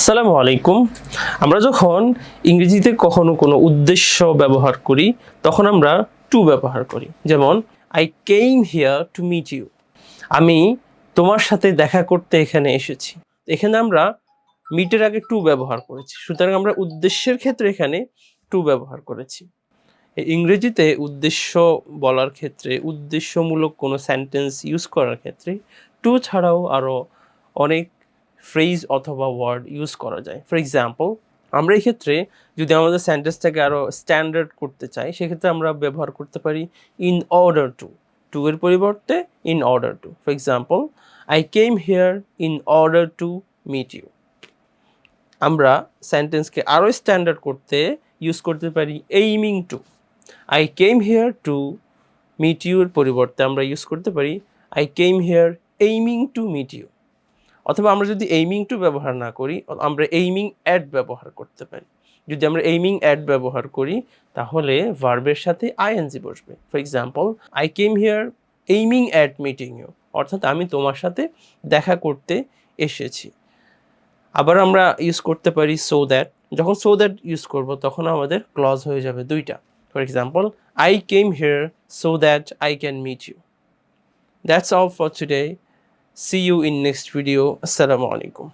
আসসালামু আলাইকুম। আমরা যখন ইংরেজিতে কখনো কোনো উদ্দেশ্য ব্যবহার করি, তখন আমরা টু ব্যবহার করি। যেমন I came here to meet you আমি তোমার সাথে দেখা করতে এখানে এসেছি। এখানে আমরা মিটের আগে টু ব্যবহার করেছি। সুতরাং আমরা উদ্দেশ্যের ক্ষেত্রে এখানে টু ব্যবহার করেছি। ইংরেজিতে উদ্দেশ্য বলার ক্ষেত্রে, উদ্দেশ্যমূলক কোনো সেন্টেন্স ইউজ করার ক্ষেত্রে টু ছাড়াও আরও অনেক ফ্রেজ অথবা ওয়ার্ড ইউজ করা যায়। ফর এক্সাম্পল আমরা এই ক্ষেত্রে যদি আমাদের সেন্টেন্সটাকে আরও স্ট্যান্ডার্ড করতে চাই, সেক্ষেত্রে আমরা ব্যবহার করতে পারি ইন অর্ডার টু টু এর পরিবর্তে in order to for example I came here in order to meet you আমরা সেন্টেন্সকে আরও স্ট্যান্ডার্ড করতে ইউজ করতে পারি aiming to I came here to meet your পরিবর্তে আমরা ইউজ করতে পারি I came here aiming to meet you অথবা আমরা যদি এইমিং টু ব্যবহার না করি, আমরা এইমিং অ্যাড ব্যবহার করতে পারি। যদি আমরা এইমিং অ্যাড ব্যবহার করি, তাহলে ভার্বের সাথে আইএনজি বসবে। For example I came here aiming at meeting you অর্থাৎ আমি তোমার সাথে দেখা করতে এসেছি। আবার আমরা ইউজ করতে পারি সো দ্যাট যখন সো দ্যাট ইউজ করব, তখন আমাদের ক্লজ হয়ে যাবে দুইটা। For example I came here so that I can meet you that's all for today See you in next video. Assalamu alaikum.